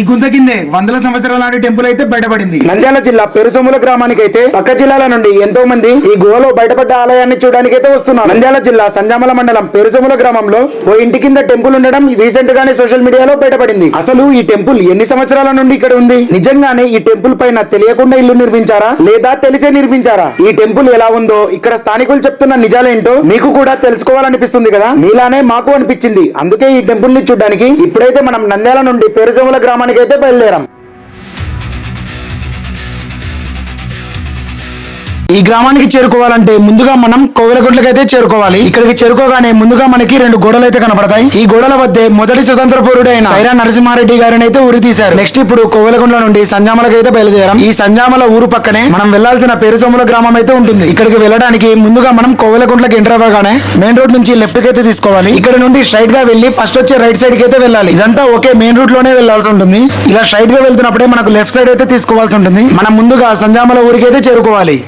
ఈ గుంత కిందే వందల సంవత్సరాల నాటి టెంపుల్ అయితే బయటపడింది. నంద్యాల జిల్లా పెరుసొమ్ముల గ్రామానికి అయితే పక్క జిల్లాల నుండి ఎంతో మంది ఈ గుహలో బయటపడ్డ ఆలయాన్ని చూడడానికి అయితే వస్తున్నారు. నంద్యాల జిల్లా సంజామల మండలం పెరుసొమ్ముల గ్రామంలో ఓ ఇంటి కింద టెంపుల్ ఉండడం రీసెంట్ గానే సోషల్ మీడియాలో బయటపడింది. అసలు ఈ టెంపుల్ ఎన్ని సంవత్సరాల నుండి ఇక్కడ ఉంది? నిజంగానే ఈ టెంపుల్ పైన తెలియకుండా ఇల్లు నిర్మించారా? లేదా తెలిసే నిర్మించారా? ఈ టెంపుల్ ఎలా ఉందో ఇక్కడ స్థానికులు చెప్తున్న నిజాలేంటో మీకు కూడా తెలుసుకోవాలనిపిస్తుంది కదా? మీలానే మాకు అనిపించింది. అందుకే ఈ టెంపుల్ని చూడడానికి ఇప్పుడైతే మనం నంద్యాల నుండి పెరుసొమ్ముల గ్రామానికి అయితే బయలుదేరాం. ఈ గ్రామానికి చేరుకోవాలంటే ముందుగా మనం కోవెలగుంట్లకైతే చేరుకోవాలి. ఇక్కడికి చేరుకోగానే ముందుగా మనకి రెండు గోడలు అయితే కనబడతాయి. ఈ గోడల వద్దే మొదటి స్వతంత్ర పౌరుడైన సైరా నరసింహారెడ్డి గారిని అయితే ఉరి తీశారు. నెక్స్ట్ ఇప్పుడు కోవెలగుండ్ల నుండి సంజామలకు అయితే బయలుదేరాం. ఈ సంజామల ఊరు పక్కనే మనం వెళ్ళాల్సిన పేరుసోముల గ్రామం అయితే ఉంటుంది. ఇక్కడికి వెళ్ళడానికి ముందుగా మనం కోవెలగుంట్లకి ఎంటర్ అవ్వగానే మెయిన్ రోడ్ నుంచి లెఫ్ట్కి అయితే తీసుకోవాలి. ఇక్కడ నుండి స్ట్రైట్గా వెళ్ళి ఫస్ట్ వచ్చే రైట్ సైడ్కి అయితే వెళ్ళాలి. ఇదంతా ఒకే మెయిన్ రూట్లోనే వెళ్ళాల్సి ఉంటుంది. ఇలా స్ట్రైట్గా వెళ్తున్నప్పుడే మనకు లెఫ్ట్ సైడ్ అయితే తీసుకోవాల్సి ఉంటుంది. మనం ముందుగా సంజామల ఊరికి అయితే చేరుకోవాలి.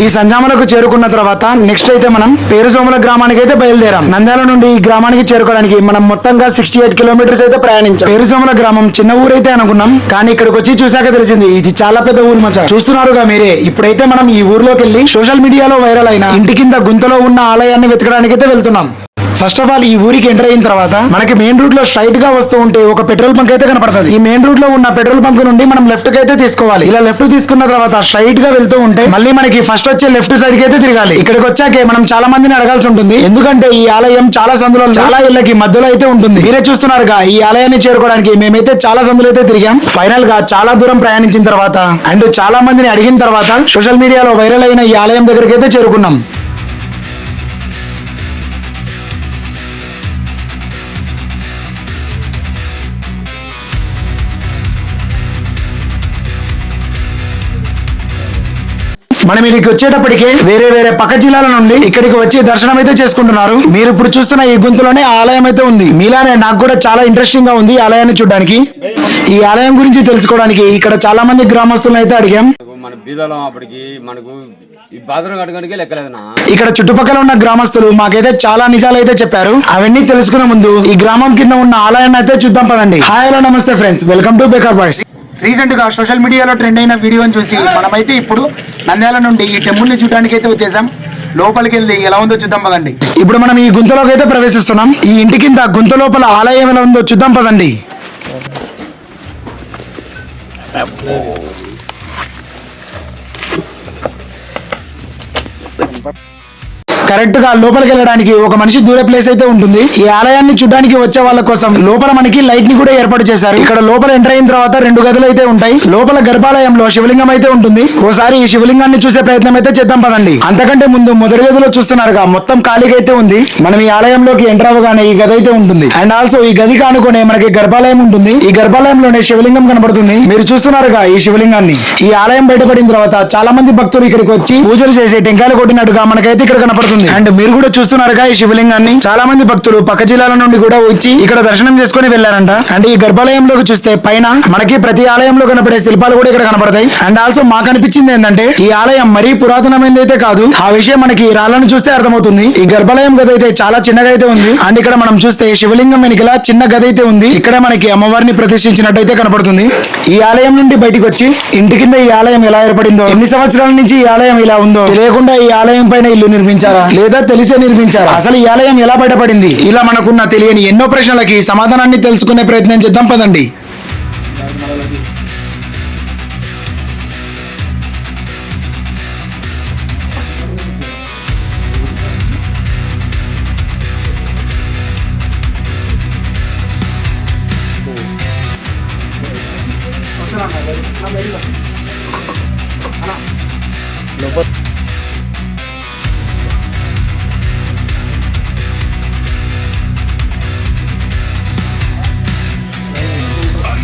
ఈ సంజామలకు చేరుకున్న తర్వాత నెక్స్ట్ అయితే మనం పేరుసోముల గ్రామానికి అయితే బయలుదేరాం. నంద్యాల నుండి ఈ గ్రామానికి చేరుకోవడానికి మనం మొత్తంగా సిక్స్టీ ఎయిట్ కిలోమీటర్స్ అయితే ప్రయాణించాం. పేరుసోముల గ్రామం చిన్న ఊరైతే అనుకున్నాం కానీ ఇక్కడికి వచ్చి చూశాక తెలిసింది ఇది చాలా పెద్ద ఊరు మచ్చ. చూస్తున్నారుగా మీరే ఇప్పుడైతే మనం ఈ ఊర్లోకి వెళ్ళి సోషల్ మీడియాలో వైరల్ అయిన ఇంటి కింద గుంతలో ఉన్న ఆలయాన్ని వెతకడానికి అయితే వెళ్తున్నాం. ఫస్ట్ ఆఫ్ ఆల్ ఈ ఊరికి ఎంటర్ అయిన తర్వాత మనకి మెయిన్ రూట్లో స్ట్రైట్గా వస్తూ ఉంటే ఒక పెట్రోల్ బంక్ అయితే కనపడుతుంది. ఈ మెయిన్ రూట్లో ఉన్న పెట్రోల్ బంక్ నుండి మనం లెఫ్ట్కి అయితే తీసుకోవాలి. ఇలా లెఫ్ట్ తీసుకున్న తర్వాత స్ట్రైట్గా వెళ్తూ ఉంటే మళ్ళీ మనకి ఫస్ట్ వచ్చే లెఫ్ట్ సైడ్కి అయితే తిరగాలి. ఇక్కడికి వచ్చాకే మనం చాలా మందిని అడగాల్సి ఉంటుంది. ఎందుకంటే ఈ ఆలయం చాలా సందులో చాలా ఇళ్ళకి మధ్యలో అయితే ఉంటుంది. మీరే చూస్తున్నారుగా ఈ ఆలయాన్ని చేరుకోవడానికి మేమైతే చాలా సందులు అయితే తిరిగాం. ఫైనల్గా చాలా దూరం ప్రయాణించిన తర్వాత అండ్ చాలా మందిని అడిగిన తర్వాత సోషల్ మీడియాలో వైరల్ అయిన ఈ ఆలయం దగ్గరికి అయితే చేరుకున్నాం. మనం ఇక్కడికి వచ్చేటప్పటికే వేరే వేరే పక్క జిల్లాల నుండి ఇక్కడికి వచ్చి దర్శనం అయితే చేసుకుంటున్నారు. మీరు ఇప్పుడు చూస్తున్న ఈ గుంతలోనే ఆలయం అయితే ఉంది. మీలానే నాకు కూడా చాలా ఇంట్రెస్టింగ్గా ఉంది ఆలయాన్ని చూడడానికి. ఈ ఆలయం గురించి తెలుసుకోవడానికి ఇక్కడ చాలా మంది గ్రామస్తులను అయితే అడిగాం. మన బీదలం అప్పటికి మనకు ఈ బాత్రూమ్ కట్టడానికి లెక్కలేదనా ఇక్కడ చుట్టుపక్కల ఉన్న గ్రామస్తులు మాకైతే చాలా నిజాలు అయితే చెప్పారు. అవన్నీ తెలుసుకునే ముందు ఈ గ్రామం కింద ఉన్న ఆలయాన్ని అయితే చూద్దాం పదండి. హాయ్ హలో నమస్తే friends welcome to baker boys రీసెంట్గా సోషల్ మీడియాలో ట్రెండ్ అయిన వీడియోని చూసి మనమైతే ఇప్పుడు నంద్యాల నుండి ఈ టెంపుల్ని చూడడానికి అయితే వచ్చేసాం. లోపలికి వెళ్ళి ఎలా ఉందో చూద్దాం పదండి. ఇప్పుడు మనం ఈ గుంతలోకి అయితే ప్రవేశిస్తున్నాం. ఈ ఇంటి కింద గుంత లోపల ఆలయం ఎలా ఉందో చూద్దాం పదండి. కరెక్ట్గా లోపలికి వెళ్ళడానికి ఒక మనిషి దూరే ప్లేస్ అయితే ఉంటుంది. ఈ ఆలయాన్ని చూడడానికి వచ్చే వాళ్ళ కోసం లోపల మనకి లైట్ని కూడా ఏర్పాటు చేశారు. ఇక్కడ లోపల ఎంటర్ అయిన తర్వాత రెండు గదులు అయితే ఉంటాయి. లోపల గర్భాలయంలో శివలింగం అయితే ఉంటుంది. ఓసారి ఈ శివలింగాన్ని చూసే ప్రయత్నం అయితే చేద్దాం పదండి. అంతకంటే ముందు మొదటి గదిలో చూస్తున్నారుగా మొత్తం ఖాళీగా అయితే ఉంది. మనం ఈ ఆలయంలోకి ఎంటర్ అవ్వగానే ఈ గది అయితే ఉంటుంది. అండ్ ఆల్సో ఈ గది కానుకునే మనకి గర్భాలయం ఉంటుంది. ఈ గర్భాలయంలోనే శివలింగం కనబడుతుంది. మీరు చూస్తున్నారుగా ఈ శివలింగాన్ని. ఈ ఆలయం బయటపడిన తర్వాత చాలా మంది భక్తులు ఇక్కడికి వచ్చి పూజలు చేసి టెంకాయలు కొట్టినట్టుగా మనకైతే ఇక్కడ కనపడుతుంది. అండ్ మీరు కూడా చూస్తున్నారుగా ఈ శివలింగాన్ని. చాలా మంది భక్తులు పక్క జిల్లాల నుండి కూడా వచ్చి ఇక్కడ దర్శనం చేసుకుని వెళ్ళారంట అండ్ ఈ గర్భాలయంలోకి చూస్తే పైన మనకి ప్రతి ఆలయంలో కనపడే శిల్పాలు కూడా ఇక్కడ కనపడతాయి. అండ్ ఆల్సో మాకు అనిపించింది ఏంటంటే ఈ ఆలయం మరీ పురాతనమైనది అయితే కాదు. ఆ విషయం మనకి ఈ రాళ్ళను చూస్తే అర్థమవుతుంది. ఈ గర్భాలయం గది అయితే చాలా చిన్నగా అయితే ఉంది. అండ్ ఇక్కడ మనం చూస్తే శివలింగం వెనుకల చిన్న గది అయితే ఉంది. ఇక్కడ మనకి అమ్మవారిని ప్రతిష్ఠించినట్టయితే కనపడుతుంది. ఈ ఆలయం నుండి బయటకు వచ్చి ఇంటి కింద ఈ ఆలయం ఎలా ఏర్పడిందో ఎన్ని సంవత్సరాల నుంచి ఈ ఆలయం ఇలా ఉందో తెలియకుండా ఈ ఆలయం పైన ఇల్లు నిర్మించారా? లేదా తెలిసే నిర్మించారా? అసలు ఈ ఆలయం ఎలా బయటపడింది? ఇలా మనకున్న తెలియని ఎన్నో ప్రశ్నలకి సమాధానాన్ని తెలుసుకునే ప్రయత్నం చేద్దాం పదండి.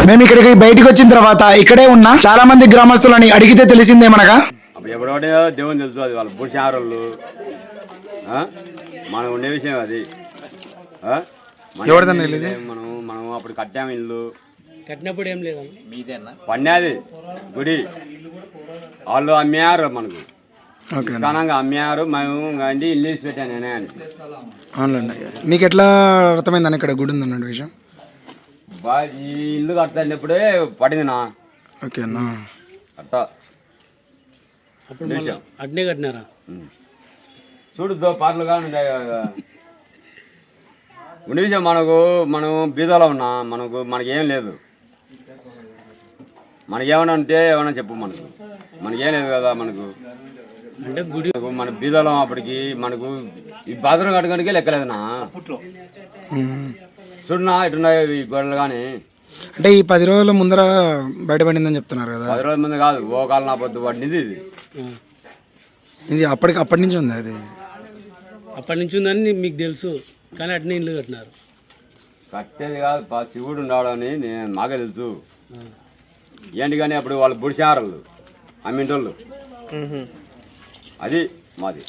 మేము ఇక్కడికి బయటికి వచ్చిన తర్వాత ఇక్కడే ఉన్న చాలా మంది గ్రామస్తులని అడిగితే తెలిసిందే మనగా అప్పుడు ఎవడోడే దేవుని తెలుసు అది వాళ్ళ భూషారులు. మనం ఉండే విషయం అది. ఎవరిదన్నా ఇల్లు మనం మనం అప్పుడు కట్టాము ఇల్లు. కట్టినప్పుడు ఏం లేదన్న. పన్నది. గుడి. వాళ్ళు అమ్మారు మనకు. ఘనంగా అమ్మారు మేము కానీ ఇల్లు వేసి పెట్టాను నేనే అని. మీకు ఎట్లా అర్థమైందని ఇక్కడ గుడి ఉందన్న విషయం? బా ఈ ఇల్లు కడతానప్పుడే పడింది నా ఓకే అన్న అట్టా అప్పుడు మళ్ళీ అట్నే కట్టినారా. చూడు దో పాటలు కానీ ఉన్నాయి కదా. ఉండే విషయం మనకు మనం బీదలో ఉన్నా మనకు మనకేం లేదు. మనకేమైనా ఉంటే ఏమైనా చెప్పు మనకు. మనకేం లేదు కదా మనకు. అంటే గుడి మన బీదలం అప్పటికి మనకు ఈ బాత్రూమ్ కట్టడానికి లెక్కలేదునా చూడునా ఇటున్నాయి ఈ గొడవలు కానీ అంటే ఈ పది రోజుల ముందర బయటపడిందని చెప్తున్నారు కదా. పది రోజుల ముందు కాదు ఓ కాలం నా పొద్దు పడింది ఇది. ఇది అప్పటికి అప్పటి నుంచి ఉంది అది అప్పటి నుంచి ఉందని మీకు తెలుసు కానీ అట్నే ఇల్లు కట్టినారు. కట్టేది కాదు పా శివుడు ఉన్నాడని నేను మాకే తెలుసు. ఏంటి కానీ అప్పుడు వాళ్ళు బుడిచారలు అమ్మింటోళ్ళు. అది మాది.